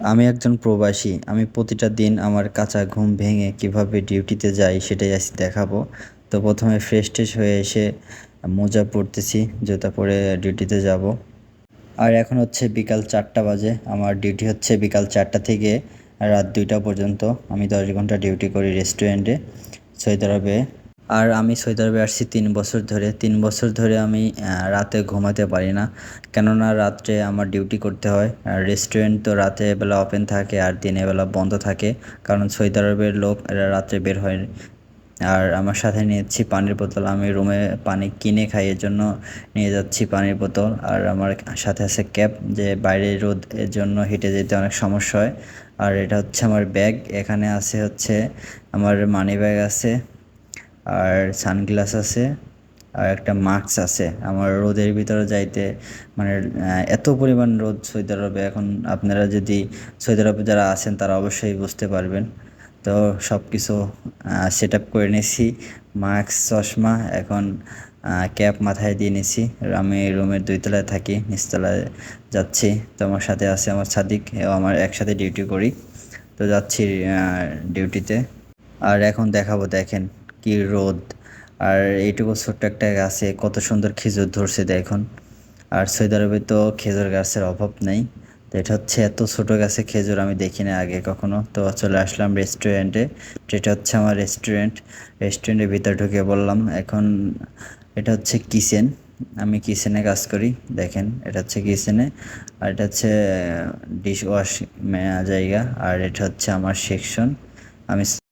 আমি একজন প্রবাসী, আমি প্রতিটা দিন আমার কাঁচা ঘুম ভেঙে কীভাবে ডিউটিতে যাই সেটাই আজ দেখাবো। তো প্রথমে ফ্রেশ ট্রেশ হয়ে এসে মোজা পরতেছি, জুতা পরে ডিউটিতে যাব। আর এখন হচ্ছে বিকাল চারটা বাজে, আমার ডিউটি হচ্ছে বিকাল চারটা থেকে রাত দুইটা পর্যন্ত। আমি দশ ঘণ্টা ডিউটি করি রেস্টুরেন্টে সৌদি আর আমি সৌদি আরবে আসছি তিন বছর ধরে। তিন বছর ধরে আমি রাতে ঘুমাতে পারি না। কেননা রাত্রে আমার ডিউটি করতে হয়। আর রেস্টুরেন্ট তো রাতে বেলা ওপেন থাকে আর দিনের বেলা বন্ধ থাকে। কারণ সৌদি আরবের লোক এরা রাত্রে বের হয় আর আমার সাথে নিয়েছি পানির বোতল। আমি রুমে পানি কিনে খাই এর জন্য নিয়ে যাচ্ছি পানির বোতল। আর আমার সাথে আছে ক্যাপ যে বাইরে রোদ এর জন্য হেঁটে যেতে অনেক সমস্যা হয়। আর এটা হচ্ছে আমার ব্যাগ এখানে আছে হচ্ছে আমার মানি ব্যাগ আছে। আর সানগ্লাস আছে, আর একটা মাস্ক আছে। আমার রোদের ভিতরে যাইতে মানে এত পরিমাণ রোদ সৌদি আরবে এখন আপনারা যদি সৌদি আরবে যারা আছেন, তারা অবশ্যই বুঝতে পারবেন। তো সব কিছু সেট আপ করে নিয়েছি মাস্ক, চশমা, এখন ক্যাপ মাথায় দিয়ে নিয়েছি আমি রুমের দুই তলায় থাকি, নিচতলায় যাচ্ছি। তো আমার সাথে আছে আমার সাদিক ও আমার একসাথে ডিউটি করি। তো যাচ্ছি ডিউটিতে আর এখন দেখাবো, দেখেন। কি রোদ, আর এইটুকু ছোট্ট একটা গাছে কত সুন্দর খেজুর ধরছে দেখুন। আর সৌদি আরবে তো খেজুর গাছের অভাব নেই। তো এটা হচ্ছে এত ছোট গাছে খেজুর আমি দেখি না আগে কখনো। তো চলে আসলাম রেস্টুরেন্টে এটা হচ্ছে আমার রেস্টুরেন্ট রেস্টুরেন্টের ভিতরে ঢুকে বললাম, এখন এটা হচ্ছে কিচেন আমি কিচেনে কাজ করি। দেখেন, এটা হচ্ছে কিচেনে আর এটা হচ্ছে ডিশ ওয়াশ জায়গা। আর এটা হচ্ছে আমার সেকশন আমি